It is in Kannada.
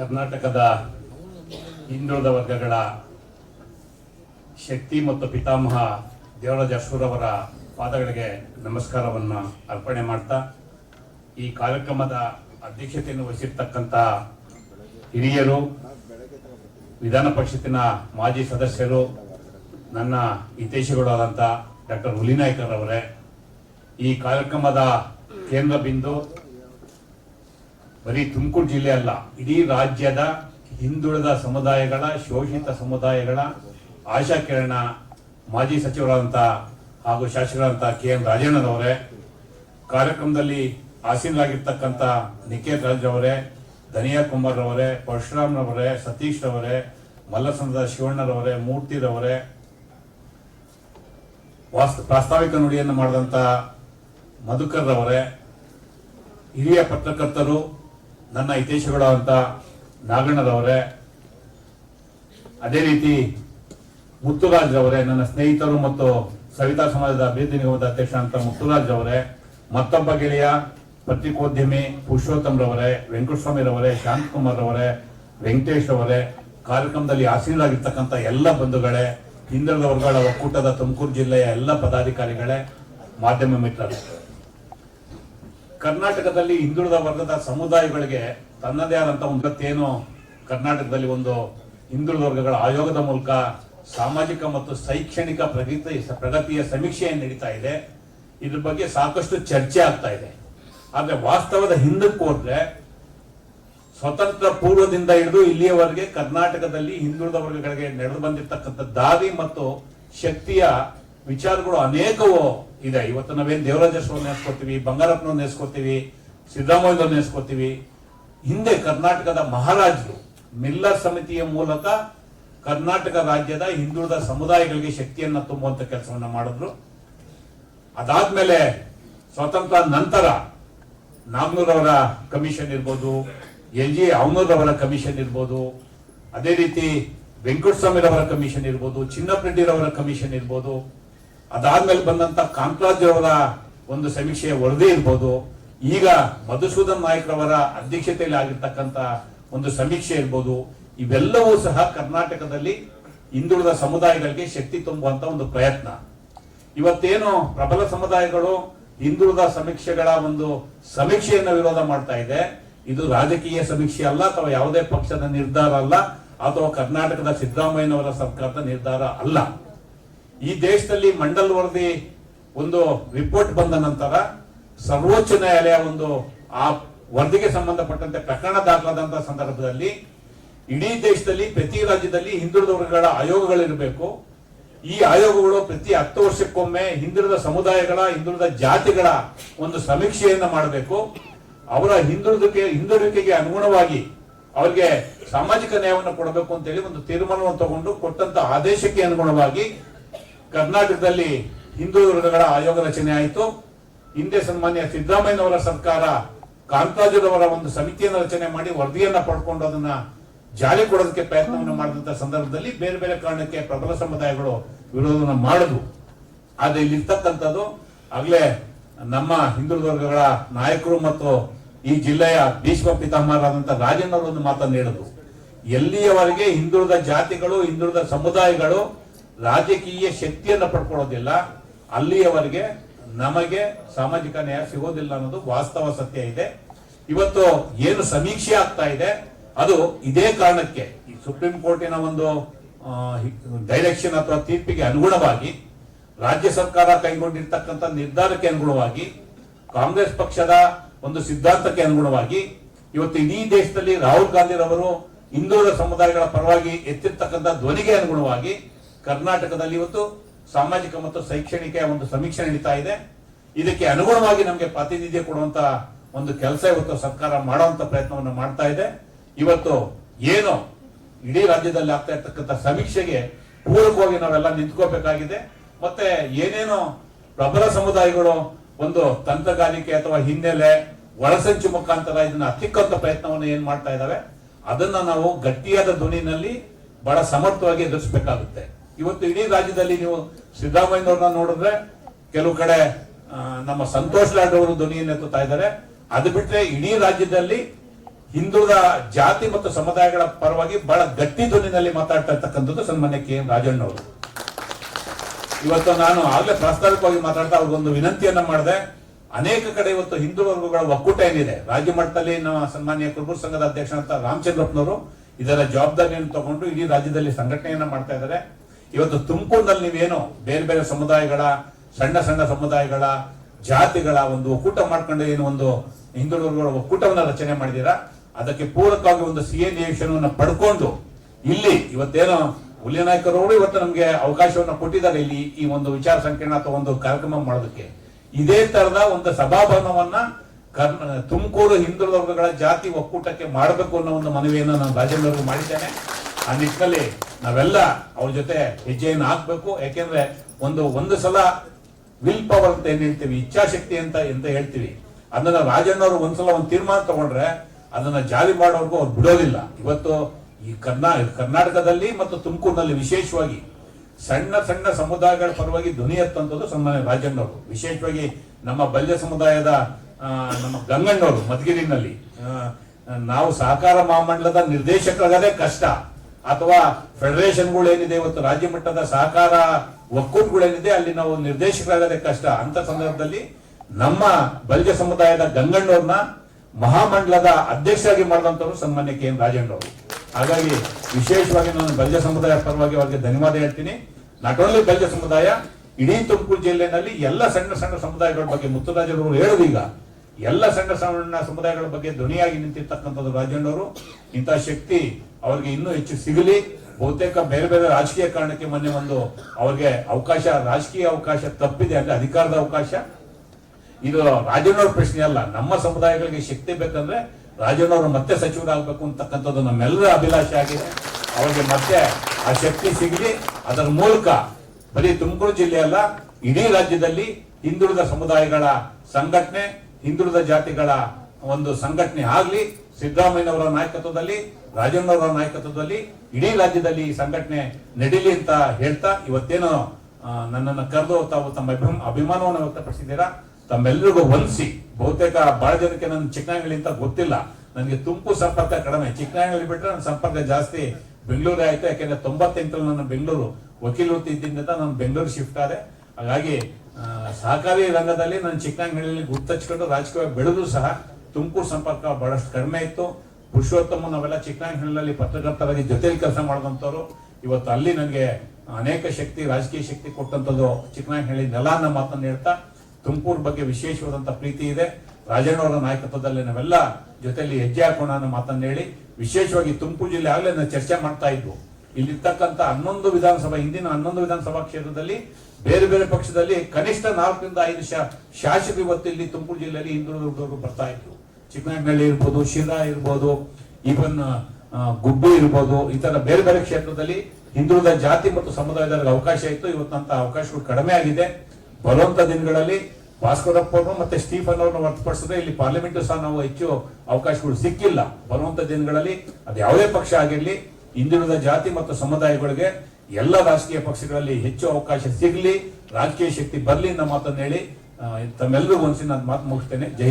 ಕರ್ನಾಟಕದ ಹಿಂದುಳಿದ ವರ್ಗಗಳ ಶಕ್ತಿ ಮತ್ತು ಪಿತಾಮಹ ದೇವರಾಜ ಅಶ್ವರವರ ಪಾದಗಳಿಗೆ ನಮಸ್ಕಾರವನ್ನು ಅರ್ಪಣೆ ಮಾಡ್ತಾ, ಈ ಕಾರ್ಯಕ್ರಮದ ಅಧ್ಯಕ್ಷತೆಯನ್ನು ವಹಿಸಿರ್ತಕ್ಕಂಥ ಹಿರಿಯರು, ವಿಧಾನ ಪರಿಷತ್ತಿನ ಮಾಜಿ ಸದಸ್ಯರು, ನನ್ನ ಹಿತೈಷಿಗಳಾದಂಥ ಡಾಕ್ಟರ್ ಹುಲಿನಾಯ್ಕರ್ ಅವರೇ ಈ ಕಾರ್ಯಕ್ರಮದ ಕೇಂದ್ರ ಬಿಂದು ಬರೀ ತುಮಕೂರು ಜಿಲ್ಲೆ ಅಲ್ಲ, ಇಡೀ ರಾಜ್ಯದ ಹಿಂದುಳಿದ ಸಮುದಾಯಗಳ, ಶೋಷಿತ ಸಮುದಾಯಗಳ ಆಶಾ ಕಿರಣ ಮಾಜಿ ಸಚಿವರಾದಂಥ ಹಾಗೂ ಶಾಸಕರಾದಂಥ ಕೆ ಎನ್ ರಾಜಣ್ಣನವರೇ ಕಾರ್ಯಕ್ರಮದಲ್ಲಿ ಆಸೀನರಾಗಿರ್ತಕ್ಕಂಥ ನಿಕೇತ್ ರಾಜ್ ಅವರೇ ಧನಿಯಾ ಕುಮಾರ್ ಅವರೇ ಪರಶುರಾಮ್ರವರೇ ಸತೀಶ್ ರವರೇ ಮಲ್ಲಸಂದ್ರ ಶಿವಣ್ಣರವರೇ ಮೂರ್ತಿರವರೇ ವಾಸ್, ಪ್ರಾಸ್ತಾವಿಕ ನುಡಿಯನ್ನು ಮಾಡಿದಂಥ ಮಧುಕರ್ರವರೇ ಹಿರಿಯ ಪತ್ರಕರ್ತರು ನನ್ನ ಹಿತೇಶಗಳು ಅಂತ ನಾಗಣ್ಣದವರೇ, ಅದೇ ರೀತಿ ಮುತ್ತುರಾಜ್ರವರೇ ನನ್ನ ಸ್ನೇಹಿತರು ಮತ್ತು ಸವಿತಾ ಸಮಾಜದ ಅಭಿವೃದ್ಧಿ ನಿಗಮದ ಅಧ್ಯಕ್ಷ ಅಂತ ಮುತ್ತುರಾಜ್ ಅವರೇ ಮತ್ತೊಬ್ಬ ಗೆಳೆಯ ಪತ್ರಿಕೋದ್ಯಮಿ ಪುರುಷೋತ್ತಮ್ ರವರೇ ವೆಂಕಟಸ್ವಾಮಿ ರವರೇ ಶಾಂತಕುಮಾರ್ ರವರೇ ವೆಂಕಟೇಶ್ ಅವರೇ ಕಾರ್ಯಕ್ರಮದಲ್ಲಿ ಆಸೀನರಾಗಿರ್ತಕ್ಕಂಥ ಎಲ್ಲ ಬಂಧುಗಳೇ ಹಿಂದಿನ ವರ್ಗಗಳ ಒಕ್ಕೂಟದ ತುಮಕೂರು ಜಿಲ್ಲೆಯ ಎಲ್ಲ ಪದಾಧಿಕಾರಿಗಳೇ, ಮಾಧ್ಯಮ ಮಿತ್ರರು. ಕರ್ನಾಟಕದಲ್ಲಿ ಹಿಂದುಳಿದ ವರ್ಗದ ಸಮುದಾಯಗಳಿಗೆ ತನ್ನದೇ ಆದಂತ ಒಂದು ಏನು ಕರ್ನಾಟಕದಲ್ಲಿ ಒಂದು ಹಿಂದುಳಿದ ವರ್ಗಗಳ ಆಯೋಗದ ಮೂಲಕ ಸಾಮಾಜಿಕ ಮತ್ತು ಶೈಕ್ಷಣಿಕ ಪ್ರಗತಿ ಪ್ರಗತಿಯ ಸಮೀಕ್ಷೆಯನ್ನು ನಡೀತಾ ಇದೆ. ಇದ್ರ ಬಗ್ಗೆ ಸಾಕಷ್ಟು ಚರ್ಚೆ ಆಗ್ತಾ ಇದೆ. ಆದರೆ ವಾಸ್ತವದ ಹಿಂದಕ್ಕೆ ಹೋದ್ರೆ ಸ್ವತಂತ್ರ ಪೂರ್ವದಿಂದ ಹಿಡಿದು ಇಲ್ಲಿಯವರೆಗೆ ಕರ್ನಾಟಕದಲ್ಲಿ ಹಿಂದುಳಿದ ವರ್ಗಗಳಿಗೆ ನಡೆದು ಬಂದಿರತಕ್ಕಂಥ ದಾರಿ ಮತ್ತು ಶಕ್ತಿಯ ವಿಚಾರಗಳು ಅನೇಕವು ಇದೆ ಇವತ್ತು ನಾವೇನು ದೇವರಾಜೇಶ್ವರ ನೆನೆಸ್ಕೊತೀವಿ ಬಂಗಾರಪ್ಪನ ನೆನೆಸ್ಕೊತೀವಿ ಸಿದ್ದರಾಮಯ್ಯ ನೆನೆಸ್ಕೊತೀವಿ ಹಿಂದೆ ಕರ್ನಾಟಕದ ಮಹಾರಾಜರು, ಮಿಲ್ಲರ್ ಸಮಿತಿಯ ಮೂಲಕ ಕರ್ನಾಟಕ ರಾಜ್ಯದ ಹಿಂದುಳಿದ ಸಮುದಾಯಗಳಿಗೆ ಶಕ್ತಿಯನ್ನ ತುಂಬುವಂತ ಕೆಲಸವನ್ನ ಮಾಡಿದ್ರು. ಅದಾದ್ಮೇಲೆ ಸ್ವಾತಂತ್ರ್ಯ ನಂತರ ನಾಗ್ನೂರವರ ಕಮಿಷನ್ ಇರ್ಬೋದು, ಎಲ್ ಜಿ ಅವನೂರವರ ಕಮಿಷನ್ ಇರ್ಬೋದು, ಅದೇ ರೀತಿ ವೆಂಕಟಸ್ವಾಮಿರವರ ಕಮಿಷನ್ ಇರ್ಬೋದು ಚಿನ್ನಪ್ರೆಡ್ಡಿರವರ ಕಮಿಷನ್ ಇರ್ಬೋದು ಅದಾದ್ಮೇಲೆ ಬಂದಂತ ಕಾಂತರಾಜ್ ಅವರ ಒಂದು ಸಮೀಕ್ಷೆಯ ವರದಿ ಇರ್ಬೋದು, ಈಗ ಮಧುಸೂದನ್ ನಾಯ್ಕರವರ ಅಧ್ಯಕ್ಷತೆಯಲ್ಲಿ ಆಗಿರ್ತಕ್ಕಂಥ ಒಂದು ಸಮೀಕ್ಷೆ ಇರ್ಬೋದು, ಇವೆಲ್ಲವೂ ಸಹ ಕರ್ನಾಟಕದಲ್ಲಿ ಹಿಂದುಳಿದ ಸಮುದಾಯಗಳಿಗೆ ಶಕ್ತಿ ತುಂಬುವಂತ ಒಂದು ಪ್ರಯತ್ನ. ಇವತ್ತೇನು ಪ್ರಬಲ ಸಮುದಾಯಗಳು ಹಿಂದುಳಿದ ಸಮೀಕ್ಷೆಗಳ ಒಂದು ಸಮೀಕ್ಷೆಯನ್ನು ವಿರೋಧ ಮಾಡ್ತಾ ಇದೆ, ಇದು ರಾಜಕೀಯ ಸಮೀಕ್ಷೆ ಅಲ್ಲ, ಅಥವಾ ಯಾವುದೇ ಪಕ್ಷದ ನಿರ್ಧಾರ ಅಲ್ಲ, ಅಥವಾ ಕರ್ನಾಟಕದ ಸಿದ್ದರಾಮಯ್ಯನವರ ಸರ್ಕಾರದ ನಿರ್ಧಾರ ಅಲ್ಲ. ಈ ದೇಶದಲ್ಲಿ ಮಂಡಲ್ ವರದಿ ಒಂದು ರಿಪೋರ್ಟ್ ಬಂದ ನಂತರ ಸರ್ವೋಚ್ಚ ನ್ಯಾಯಾಲಯ ಒಂದು ಆ ವರದಿಗೆ ಸಂಬಂಧಪಟ್ಟಂತೆ ಪ್ರಕರಣ ದಾಖಲಾದಂತಹ ಸಂದರ್ಭದಲ್ಲಿ ಇಡೀ ದೇಶದಲ್ಲಿ, ಪ್ರತಿ ರಾಜ್ಯದಲ್ಲಿ ಹಿಂದುಳಿದ ವರ್ಗಗಳ ಆಯೋಗಗಳಿರಬೇಕು. ಈ ಆಯೋಗಗಳು ಪ್ರತಿ ಹತ್ತು ವರ್ಷಕ್ಕೊಮ್ಮೆ ಹಿಂದುಳಿದ ಸಮುದಾಯಗಳ, ಹಿಂದುಳಿದ ಜಾತಿಗಳ ಒಂದು ಸಮೀಕ್ಷೆಯನ್ನು ಮಾಡಬೇಕು. ಅವರ ಹಿಂದುಳಿದಕ್ಕೆ ಹಿಂದುಳಿಕೆಗೆ ಅನುಗುಣವಾಗಿ ಅವರಿಗೆ ಸಾಮಾಜಿಕ ನ್ಯಾಯವನ್ನು ಕೊಡಬೇಕು ಅಂತೇಳಿ ಒಂದು ತೀರ್ಮಾನವನ್ನು ತಗೊಂಡು ಕೊಟ್ಟಂತ ಆದೇಶಕ್ಕೆ ಅನುಗುಣವಾಗಿ ಕರ್ನಾಟಕದಲ್ಲಿ ಹಿಂದೂ ವರ್ಗಗಳ ಆಯೋಗ ರಚನೆ ಆಯಿತು. ಹಿಂದೆ ಸನ್ಮಾನ್ಯ ಸಿದ್ದರಾಮಯ್ಯನವರ ಸರ್ಕಾರ ಕಾಂತರಾಜರವರ ಒಂದು ಸಮಿತಿಯನ್ನು ರಚನೆ ಮಾಡಿ ವರದಿಯನ್ನ ಪಡ್ಕೊಂಡು ಅದನ್ನ ಜಾರಿ ಕೊಡೋದಕ್ಕೆ ಪ್ರಯತ್ನವನ್ನು ಮಾಡಿದಂತ ಸಂದರ್ಭದಲ್ಲಿ ಬೇರೆ ಬೇರೆ ಕಾರಣಕ್ಕೆ ಪ್ರಬಲ ಸಮುದಾಯಗಳು ವಿರೋಧವನ್ನು ಮಾಡಿದ್ವು. ಆದ್ರೆ ಇಲ್ಲಿರ್ತಕ್ಕಂಥದ್ದು ಆಗ್ಲೇ ನಮ್ಮ ಹಿಂದೂ ವರ್ಗಗಳ ನಾಯಕರು ಮತ್ತು ಈ ಜಿಲ್ಲೆಯ ಭೀಷ್ಮ ಪಿತಾಮಹರಾದಂತ ರಾಜಣ್ಣವರು ಒಂದು ಮಾತನ್ನು ಹೇಳಿದ್ರು ಎಲ್ಲಿಯವರೆಗೆ ಹಿಂದುಳಿದ ಜಾತಿಗಳು, ಹಿಂದುಳಿದ ಸಮುದಾಯಗಳು ರಾಜಕೀಯ ಶಕ್ತಿಯನ್ನು ಪಡ್ಕೊಳ್ಳೋದಿಲ್ಲ, ಅಲ್ಲಿಯವರೆಗೆ ನಮಗೆ ಸಾಮಾಜಿಕ ನ್ಯಾಯ ಸಿಗೋದಿಲ್ಲ ಅನ್ನೋದು ವಾಸ್ತವ ಸತ್ಯ ಇದೆ. ಇವತ್ತು ಏನು ಸಮೀಕ್ಷೆ ಆಗ್ತಾ ಇದೆ, ಅದು ಇದೇ ಕಾರಣಕ್ಕೆ ಸುಪ್ರೀಂ ಕೋರ್ಟಿನ ಒಂದು ಡೈರೆಕ್ಷನ್ ಅಥವಾ ತೀರ್ಪಿಗೆ ಅನುಗುಣವಾಗಿ, ರಾಜ್ಯ ಸರ್ಕಾರ ಕೈಗೊಂಡಿರ್ತಕ್ಕಂಥ ನಿರ್ಧಾರಕ್ಕೆ ಅನುಗುಣವಾಗಿ, ಕಾಂಗ್ರೆಸ್ ಪಕ್ಷದ ಒಂದು ಸಿದ್ಧಾಂತಕ್ಕೆ ಅನುಗುಣವಾಗಿ, ಇವತ್ತು ಇಡೀ ದೇಶದಲ್ಲಿ ರಾಹುಲ್ ಗಾಂಧಿರವರು ಹಿಂದೂರ ಸಮುದಾಯಗಳ ಪರವಾಗಿ ಎತ್ತಿರ್ತಕ್ಕಂಥ ಧ್ವನಿಗೆ ಅನುಗುಣವಾಗಿ ಕರ್ನಾಟಕದಲ್ಲಿ ಇವತ್ತು ಸಾಮಾಜಿಕ ಮತ್ತು ಶೈಕ್ಷಣಿಕ ಒಂದು ಸಮೀಕ್ಷೆ ನಡೀತಾ ಇದೆ. ಇದಕ್ಕೆ ಅನುಗುಣವಾಗಿ ನಮಗೆ ಪ್ರಾತಿನಿಧ್ಯ ಕೊಡುವಂತ ಒಂದು ಕೆಲಸ ಇವತ್ತು ಸರ್ಕಾರ ಮಾಡುವಂತ ಪ್ರಯತ್ನವನ್ನು ಮಾಡ್ತಾ ಇದೆ. ಇವತ್ತು ಏನು ಇಡೀ ರಾಜ್ಯದಲ್ಲಿ ಆಗ್ತಾ ಇರ್ತಕ್ಕಂಥ ಸಮೀಕ್ಷೆಗೆ ಪೂರಕವಾಗಿ ನಾವೆಲ್ಲ ನಿಂತ್ಕೋಬೇಕಾಗಿದೆ. ಮತ್ತೆ ಏನೇನೋ ಪ್ರಬಲ ಸಮುದಾಯಗಳು ಒಂದು ತಂತ್ರಗಾರಿಕೆ ಅಥವಾ ಹಿನ್ನೆಲೆ ಒಳಸಂಚು ಮುಖಾಂತರ ಇದನ್ನ ಹತ್ತಿಕ್ಕಂತ ಪ್ರಯತ್ನವನ್ನು ಏನ್ ಮಾಡ್ತಾ ಇದ್ದಾವೆ ಅದನ್ನ ನಾವು ಗಟ್ಟಿಯಾದ ಧ್ವನಿನಲ್ಲಿ ಬಹಳ ಸಮರ್ಥವಾಗಿ ಎದುರಿಸಬೇಕಾಗುತ್ತೆ. ಇವತ್ತು ಇಡೀ ರಾಜ್ಯದಲ್ಲಿ ನೀವು ಸಿದ್ದರಾಮಯ್ಯನವ್ರನ್ನ ನೋಡಿದ್ರೆ ಕೆಲವು ಕಡೆ ನಮ್ಮ ಸಂತೋಷ್ ಲಾಡ್ ಅವರು ಧ್ವನಿಯನ್ನು ಎತ್ತುತ್ತಾ ಇದ್ದಾರೆ. ಅದು ಬಿಟ್ರೆ ಇಡೀ ರಾಜ್ಯದಲ್ಲಿ ಹಿಂದುಳಿದ ಜಾತಿ ಮತ್ತು ಸಮುದಾಯಗಳ ಪರವಾಗಿ ಬಹಳ ಗಟ್ಟಿ ಧ್ವನಿನಲ್ಲಿ ಮಾತಾಡ್ತಾ ಇರ್ತಕ್ಕಂಥದ್ದು ಸನ್ಮಾನ್ಯ ಕೆ ಎಂ ರಾಜಣ್ಣವರು. ಇವತ್ತು ನಾನು ಆಗ್ಲೇ ಪ್ರಾಸ್ತಾವಿಕವಾಗಿ ಮಾತಾಡ್ತಾ ಅವ್ರಿಗೊಂದು ವಿನಂತಿಯನ್ನ ಮಾಡಿದೆ. ಅನೇಕ ಕಡೆ ಇವತ್ತು ಹಿಂದೂ ವರ್ಗಗಳ ಒಕ್ಕೂಟ ಏನಿದೆ, ರಾಜ್ಯ ಮಟ್ಟದಲ್ಲಿ ನಮ್ಮ ಸನ್ಮಾನ್ಯ ಕುರುಬರ ಸಂಘದ ಅಧ್ಯಕ್ಷರಂತ ರಾಮಚಂದ್ರಪ್ಪನವರು ಇದರ ಜವಾಬ್ದಾರಿಯನ್ನು ತಗೊಂಡು ಇಡೀ ರಾಜ್ಯದಲ್ಲಿ ಸಂಘಟನೆಯನ್ನ ಮಾಡ್ತಾ ಇದ್ದಾರೆ. ಇವತ್ತು ತುಮಕೂರಿನಲ್ಲಿ ನೀವೇನು ಬೇರೆ ಬೇರೆ ಸಮುದಾಯಗಳ, ಸಣ್ಣ ಸಣ್ಣ ಸಮುದಾಯಗಳ, ಜಾತಿಗಳ ಒಂದು ಒಕ್ಕೂಟ ಮಾಡ್ಕೊಂಡು ಏನು ಒಂದು ಹಿಂದುಳಿದ ಒಕ್ಕೂಟವನ್ನು ರಚನೆ ಮಾಡಿದ್ದೀರಾ? ಅದಕ್ಕೆ ಪೂರಕವಾಗಿ ಒಂದು ಸಿ ಎ ಅನ್ನು ಪಡ್ಕೊಂಡು ಇಲ್ಲಿ ಇವತ್ತೇನೋ ಹುಲಿಯ ನಾಯಕರವರು ಇವತ್ತು ನಮಗೆ ಅವಕಾಶವನ್ನು ಕೊಟ್ಟಿದ್ದಾರೆ ಇಲ್ಲಿ ಈ ಒಂದು ವಿಚಾರ ಸಂಕೀರ್ಣ ಅಥವಾ ಒಂದು ಕಾರ್ಯಕ್ರಮ ಮಾಡೋದಕ್ಕೆ. ಇದೇ ತರದ ಒಂದು ಸಭಾಭವನವನ್ನ ತುಮಕೂರು ಹಿಂದುಳಿದ ವರ್ಗಗಳ ಜಾತಿ ಒಕ್ಕೂಟಕ್ಕೆ ಮಾಡಬೇಕು ಅನ್ನೋ ಒಂದು ಮನವಿಯನ್ನು ನಾನು ರಾಜೇಂದ್ರ ಮಾಡಿದ್ದೇನೆ. ಆ ನಿಟ್ಟಿನಲ್ಲಿ ನಾವೆಲ್ಲ ಅವ್ರ ಜೊತೆ ಹೆಜ್ಜೆಯನ್ನು ಹಾಕ್ಬೇಕು. ಯಾಕೆಂದ್ರೆ ಒಂದು ಒಂದು ಸಲ ವಿಲ್ ಪವರ್ ಅಂತ ಏನ್ ಹೇಳ್ತೀವಿ? ಇಚ್ಛಾಶಕ್ತಿ ಅಂತ ಅಂತ ಹೇಳ್ತೀವಿ. ಅದನ್ನ ರಾಜಣ್ಣವರು ಒಂದ್ಸಲ ಒಂದು ತೀರ್ಮಾನ ತಗೊಂಡ್ರೆ ಅದನ್ನ ಜಾರಿ ಮಾಡೋರ್ಗು ಅವ್ರು ಬಿಡೋದಿಲ್ಲ. ಇವತ್ತು ಈ ಕರ್ನಾ, ಕರ್ನಾಟಕದಲ್ಲಿ ಮತ್ತು ತುಮಕೂರಿನಲ್ಲಿ ವಿಶೇಷವಾಗಿ ಸಣ್ಣ ಸಣ್ಣ ಸಮುದಾಯಗಳ ಪರವಾಗಿ ಧ್ವನಿ ಎತ್ತಂಥದ್ದು ಸನ್ಮಾನ್ಯ ರಾಜಣ್ಣವರು. ವಿಶೇಷವಾಗಿ ನಮ್ಮ ಬಲ್ಯ ಸಮುದಾಯದ ನಮ್ಮ ಗಂಗಣ್ಣವರು ಮಧುಗಿರಿನಲ್ಲಿ. ನಾವು ಸಹಕಾರ ಮಹಾಮಂಡಲದ ನಿರ್ದೇಶಕರಾಗದೇ ಕಷ್ಟ. ಅಥವಾ ಫೆಡರೇಷನ್ಗಳು ಏನಿದೆ ಇವತ್ತು ರಾಜ್ಯ ಮಟ್ಟದ ಸಹಕಾರ ಒಕ್ಕೂಟಗಳೇನಿದೆ, ಅಲ್ಲಿ ನಾವು ನಿರ್ದೇಶಕರಾಗದೆ ಕಷ್ಟ. ಅಂತ ಸಂದರ್ಭದಲ್ಲಿ ನಮ್ಮ ಬಲ್ಯ ಸಮುದಾಯದ ಗಂಗಣ್ಣವ್ರನ್ನ ಮಹಾಮಂಡಲದ ಅಧ್ಯಕ್ಷರಾಗಿ ಮಾಡಿದಂಥವ್ರು ಸನ್ಮಾನ್ಯ ಕೆ ಎನ್ ರಾಜಣ್ಣವರು. ಹಾಗಾಗಿ ವಿಶೇಷವಾಗಿ ನಾನು ಬಲ್ಯ ಸಮುದಾಯ ಪರವಾಗಿ ಅವರಿಗೆ ಧನ್ಯವಾದ ಹೇಳ್ತೀನಿ. ನಾಟ್ ಓನ್ಲಿ ಬಲ್ಯ ಸಮುದಾಯ, ಇಡೀ ತುಮಕೂರು ಜಿಲ್ಲೆನಲ್ಲಿ ಎಲ್ಲ ಸಣ್ಣ ಸಣ್ಣ ಸಮುದಾಯಗಳ ಬಗ್ಗೆ ಮುತ್ತುರಾಜರವರು ಹೇಳುದು ಈಗ ಎಲ್ಲ ಸಣ್ಣ ಸಣ್ಣ ಸಮುದಾಯಗಳ ಬಗ್ಗೆ ಧ್ವನಿಯಾಗಿ ನಿಂತಿರ್ತಕ್ಕಂಥದ್ದು ರಾಜಣ್ಣವರು. ಇಂಥ ಶಕ್ತಿ ಅವರಿಗೆ ಇನ್ನೂ ಹೆಚ್ಚು ಸಿಗಲಿ. ಬಹುತೇಕ ಬೇರೆ ಬೇರೆ ರಾಜಕೀಯ ಕಾರಣಕ್ಕೆ ಮೊನ್ನೆ ಒಂದು ಅವ್ರಿಗೆ ಅವಕಾಶ, ರಾಜಕೀಯ ಅವಕಾಶ ತಪ್ಪಿದೆ ಅಂದ್ರೆ ಅಧಿಕಾರದ ಅವಕಾಶ. ಇದು ರಾಜಣ್ಣವ್ರ ಪ್ರಶ್ನೆ ಅಲ್ಲ. ನಮ್ಮ ಸಮುದಾಯಗಳಿಗೆ ಶಕ್ತಿ ಬೇಕಂದ್ರೆ ರಾಜಣ್ಣವರು ಮತ್ತೆ ಸಚಿವರಾಗಬೇಕು ಅಂತಕ್ಕಂಥದ್ದು ನಮ್ಮೆಲ್ಲರ ಅಭಿಲಾಷೆ ಆಗಿದೆ. ಅವರಿಗೆ ಮತ್ತೆ ಆ ಶಕ್ತಿ ಸಿಗಲಿ. ಅದರ ಮೂಲಕ ಬರೀ ತುಮಕೂರು ಜಿಲ್ಲೆ ಅಲ್ಲ, ಇಡೀ ರಾಜ್ಯದಲ್ಲಿ ಹಿಂದುಳಿದ ಸಮುದಾಯಗಳ ಸಂಘಟನೆ ಹಿಂದುಳಿದ ಜಾತಿಗಳ ಒಂದು ಸಂಘಟನೆ ಆಗಲಿ, ಸಿದ್ದರಾಮಯ್ಯನವರ ನಾಯಕತ್ವದಲ್ಲಿ, ರಾಜಣ್ಣವರ ನಾಯಕತ್ವದಲ್ಲಿ, ಇಡೀ ರಾಜ್ಯದಲ್ಲಿ ಈ ಸಂಘಟನೆ ನಡೀಲಿ ಅಂತ ಹೇಳ್ತಾ ಇವತ್ತೇನು ನನ್ನನ್ನು ಕರೆದು ತಾವು ತಮ್ಮ ಅಭಿಮ- ಅಭಿಮಾನವನ್ನು ವ್ಯಕ್ತಪಡಿಸಿದ್ದೀರಾ? ತಮ್ಮೆಲ್ಲರಿಗೂ ಹೊಲಿಸಿ ಬಹುತೇಕ ಬಹಳ ಜನಕ್ಕೆ ನನ್ನ ಚಿಕ್ಕನಹಳ್ಳಿ ಅಂತ ಗೊತ್ತಿಲ್ಲ. ನನಗೆ ತುಮಕೂರು ಸಂಪರ್ಕ ಕಡಿಮೆ. ಚಿಕ್ಕನಹಳ್ಳಿ ಬಿಟ್ರೆ ನನ್ನ ಸಂಪರ್ಕ ಜಾಸ್ತಿ ಬೆಂಗಳೂರೇ ಆಯ್ತು, ಯಾಕೆಂದರೆ ತೊಂಬತ್ತೆಂಟರಲ್ಲಿ ನನ್ನ ಬೆಂಗಳೂರು ವಕೀಲ ವೃತ್ತಿ ಇದ್ದಿಂದ ನಾನು ಬೆಂಗಳೂರು ಶಿಫ್ಟ್ ಆದೆ. ಹಾಗಾಗಿ ಸಹಕಾರಿ ರಂಗದಲ್ಲಿ ನಾನು ಚಿಕ್ಕಂಗಡಿಯಲ್ಲಿ ಗುರ್ತಚ್ಕೊಂಡು ರಾಜಕೀಯವಾಗಿ ಬೆಳೆದ್ರು ಸಹ ತುಮಕೂರು ಸಂಪರ್ಕ ಬಹಳಷ್ಟು ಕಡಿಮೆ ಇತ್ತು. ಪುರುಷೋತ್ತಮ ನಾವೆಲ್ಲ ಚಿಕ್ಕಂಗಡಿಯಲ್ಲಿ ಪತ್ರಕರ್ತರಾಗಿ ಜೊತೆಯಲ್ಲಿ ಕೆಲಸ ಮಾಡಿದಂಥವ್ರು ಇವತ್ತು ಅಲ್ಲಿ ನನಗೆ ಅನೇಕ ಶಕ್ತಿ, ರಾಜಕೀಯ ಶಕ್ತಿ ಕೊಟ್ಟಂಥದ್ದು ಚಿಕ್ಕನಹಳ್ಳಿ ನೆಲ ಅನ್ನೋ ಮಾತನ್ನು ಹೇಳ್ತಾ ತುಮಕೂರು ಬಗ್ಗೆ ವಿಶೇಷವಾದಂಥ ಪ್ರೀತಿ ಇದೆ. ರಾಜಣ್ಣವರ ನಾಯಕತ್ವದಲ್ಲಿ ನಾವೆಲ್ಲ ಜೊತೆಯಲ್ಲಿ ಹೆಜ್ಜೆ ಹಾಕೋಣ ಅನ್ನೋ ಮಾತನ್ನು ಹೇಳಿ, ವಿಶೇಷವಾಗಿ ತುಮಕೂರು ಜಿಲ್ಲೆ ಆಗಲೇ ನಾನು ಚರ್ಚೆ ಮಾಡ್ತಾ ಇದ್ವು ಇಲ್ಲಿರ್ತಕ್ಕಂಥ ಹನ್ನೊಂದು ವಿಧಾನಸಭಾ, ಹಿಂದಿನ ಹನ್ನೊಂದು ವಿಧಾನಸಭಾ ಕ್ಷೇತ್ರದಲ್ಲಿ ಬೇರೆ ಬೇರೆ ಪಕ್ಷದಲ್ಲಿ ಕನಿಷ್ಠ ನಾಲ್ಕರಿಂದ ಐದು ಶಾಸಕರು ಇವತ್ತು ಇಲ್ಲಿ ತುಮಕೂರು ಜಿಲ್ಲೆಯಲ್ಲಿ ಹಿಂದುಳಿದವರು ಬರ್ತಾ ಇದ್ರು. ಚಿಕ್ಕನಾಗನಹಳ್ಳಿ ಇರ್ಬೋದು, ಶಿರಾ ಇರ್ಬೋದು ಈವನ್ ಗುಬ್ಬಿ ಇರ್ಬೋದು, ಈ ತರ ಬೇರೆ ಬೇರೆ ಕ್ಷೇತ್ರದಲ್ಲಿ ಹಿಂದುಳಿದ ಜಾತಿ ಮತ್ತು ಸಮುದಾಯದವರಿಗೆ ಅವಕಾಶ ಇತ್ತು. ಇವತ್ತಂತ ಅವಕಾಶಗಳು ಕಡಿಮೆ ಆಗಿದೆ. ಬರುವಂತ ದಿನಗಳಲ್ಲಿ ಭಾಸ್ಕರಪ್ಪ ಅವರು ಮತ್ತೆ ಸ್ಟೀಫನ್ ಅವ್ರನ್ನ ಹೊರತುಪಡಿಸಿದ್ರೆ ಇಲ್ಲಿ ಪಾರ್ಲಿಮೆಂಟ್ ಸಹ ನಾವು ಹೆಚ್ಚು ಅವಕಾಶಗಳು ಸಿಕ್ಕಿಲ್ಲ. ಬರುವಂತ ದಿನಗಳಲ್ಲಿ ಅದು ಯಾವುದೇ ಪಕ್ಷ ಆಗಿರ್ಲಿ ಹಿಂದುಳಿದ ಜಾತಿ ಮತ್ತು ಸಮುದಾಯಗಳಿಗೆ ಎಲ್ಲ ರಾಜಕೀಯ ಪಕ್ಷಗಳಲ್ಲಿ ಹೆಚ್ಚು ಅವಕಾಶ ಸಿಗಲಿ, ರಾಜಕೀಯ ಶಕ್ತಿ ಬರಲಿ ಅನ್ನೋ ಮಾತನ್ನು ಹೇಳಿ ತಮ್ಮೆಲ್ಲರೂ ಒಂದ್ಸಿ ನಾನು ಮಾತು ಮುಗಿಸ್ತೇನೆ ಜೈ.